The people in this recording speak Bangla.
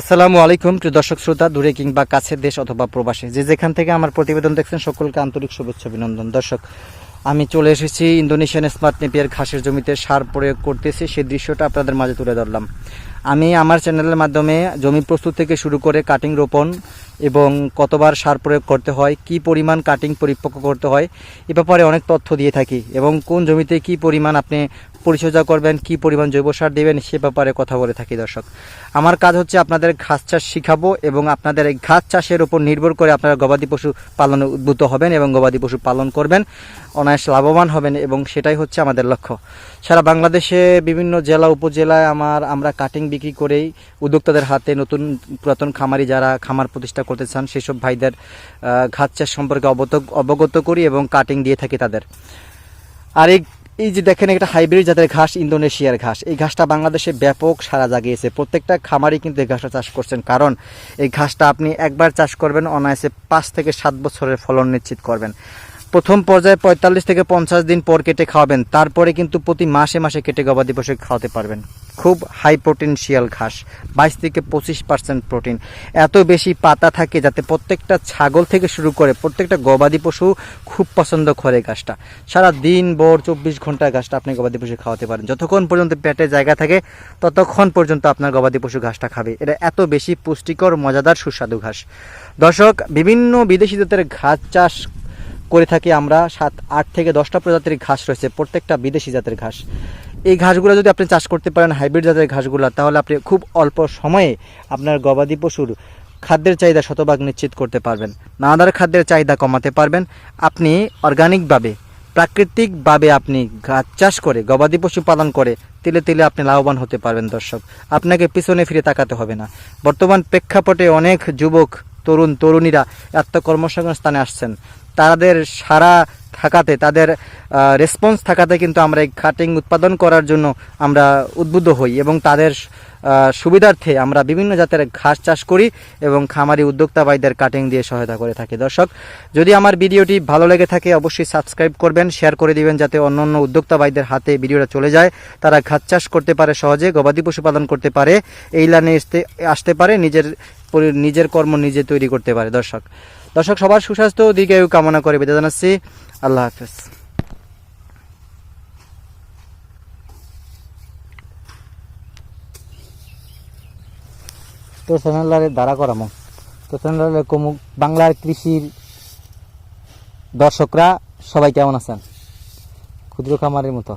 আসসালামু আলাইকুম, প্রিয় দর্শক শ্রোতা, দূরে কিংবা কাছের দেশ অথবা প্রবাসে। যে যেখান থেকে আমার প্রতিবেদন দেখছেন, সকলকে আন্তরিক শুভেচ্ছা, অভিনন্দন। দর্শক, আমি চলে এসেছি ইন্দোনেশিয়ান স্মার্ট নেপিয়ার ঘাসের জমিতে সার প্রয়োগ করতেছি। সেই দৃশ্যটা আপনাদের মাঝে তুলে ধরলাম। আমি আমার চ্যানেলের মাধ্যমে জমি প্রস্তুত থেকে শুরু করে কাটিং রোপণ এবং কতবার সার প্রয়োগ করতে হয়, কি পরিমাণ কাটিং পরিপক্ক করতে হয়, এ ব্যাপারে অনেক তথ্য দিয়ে থাকি এবং কোন জমিতে কি পরিমাণ আপনি পরিচর্যা করবেন, কি পরিমাণ জৈব সার দেবেন সে ব্যাপারে কথা বলে থাকি, দর্শক। আমার কাজ হচ্ছে আপনাদের ঘাস চাষ শিখাবো এবং আপনাদের এই ঘাস চাষের উপর নির্ভর করে আপনারা গবাদি পশু পালনে উদ্বুদ্ধ হবেন এবং গবাদি পশু পালন করবেন, অনায়াস লাভবান হবেন এবং সেটাই হচ্ছে আমাদের লক্ষ্য। সারা বাংলাদেশে বিভিন্ন জেলা, উপজেলায় আমার, আমরা কাটিং বিক্রি করেই উদ্যোক্তাদের হাতে নতুন পুরাতন খামারি যারা খামার প্রতিষ্ঠা করতে চান, সেসব ভাইদের ঘাস চাষ সম্পর্কে অবগত অবগত করি এবং কাটিং দিয়ে থাকি তাদের। আর এই এই যে দেখেন একটা হাইব্রিড জাতের ঘাস, ইন্দোনেশিয়ার ঘাস। এই ঘাসটা বাংলাদেশে ব্যাপক সারা জাগিয়েছে। প্রত্যেকটা খামারই কিন্তু এই ঘাসটা চাষ করছেন। কারণ এই ঘাসটা আপনি একবার চাষ করবেন, অনায়াসে পাঁচ থেকে সাত বছরের ফলন নিশ্চিত করবেন। প্রথম পর্যায়ে পঁয়তাল্লিশ থেকে পঞ্চাশ দিন পর কেটে খাওয়াবেন, তারপরে কিন্তু প্রতি মাসে মাসে কেটে গবাদি পশু খাওয়াতে পারবেন। খুব হাই প্রোটিনশিয়াল ঘাস, বাইশ থেকে পঁচিশ পার্সেন্ট প্রোটিন এত বেশি পাতা থাকে যাতে প্রত্যেকটা ছাগল থেকে শুরু করে প্রত্যেকটা গবাদি পশু খুব পছন্দ করে ঘাসটা। সারা দিন, ভোর চব্বিশ ঘণ্টা ঘাসটা আপনি গবাদি পশু খাওয়াতে পারেন। যতক্ষণ পর্যন্ত পেটে জায়গা থাকে, ততক্ষণ পর্যন্ত আপনার গবাদি পশু ঘাসটা খাবে। এটা এত বেশি পুষ্টিকর, মজাদার, সুস্বাদু ঘাস। দর্শক, বিভিন্ন বিদেশি জাতের ঘাস চাষ করে থাকি আমরা সাত, আট থেকে দশটা প্রজাতির ঘাস রয়েছে, প্রত্যেকটা বিদেশি জাতের ঘাস। এই ঘাসগুলো যদি আপনি চাষ করতে পারেন, হাইব্রিড জাতের ঘাসগুলো, তাহলে আপনি খুব অল্প সময়ে আপনার গবাদি পশুর খাদ্যের চাহিদা শতভাগ নিশ্চিত করতে পারবেন। নানাদার খাদ্যের চাহিদা কমাতে পারবেন। আপনি অর্গানিকভাবে প্রাকৃতিকভাবে আপনি ঘাস চাষ করে, গবাদি পশু পালন করে, তিলে তিলে আপনি লাভবান হতে পারবেন দর্শক। আপনাকে পিছনে ফিরে তাকাতে হবে না। বর্তমান প্রেক্ষাপটে অনেক যুবক তরুণ তরুণীরা আত্মকর্মসংস্থানে আসছেন। তাদের সারা থাকাতে, তাদের রেসপন্স থাকাতে কিন্তু আমরা এই কাটিং উৎপাদন করার জন্য আমরা উদ্বুদ্ধ হই এবং তাদের সুবিধার্থে আমরা বিভিন্ন জাতের ঘাস চাষ করি এবং খামারি উদ্যোক্তা ভাইদের কাটিং দিয়ে সহায়তা করে থাকি। দর্শক, যদি আমার ভিডিওটি ভালো লেগে থাকে অবশ্যই সাবস্ক্রাইব করবেন শেয়ার করে দিবেন যাতে অন্য অন্য উদ্যোক্তা ভাইদের হাতে ভিডিওটা চলে যায়। তারা ঘাস চাষ করতে পারে সহজে, গবাদি পশু পালন করতে পারে, এই লাইনে আসতে আসতে পারে, নিজের নিজের কর্ম নিজে তৈরি করতে পারে, দর্শক। দর্শক, সবার সুস্বাস্থ্য দীর্ঘায়ু কামনা করে বেঁধে জানাচ্ছি। আল্লাহ হাফেজ। তোর চ্যানেলারে দ্বারা করামো। তোর চ্যানেলারে কমুক বাংলার কৃষির দর্শকরা সবাই কেমন আছেন? ক্ষুদ্র খামারের মতো।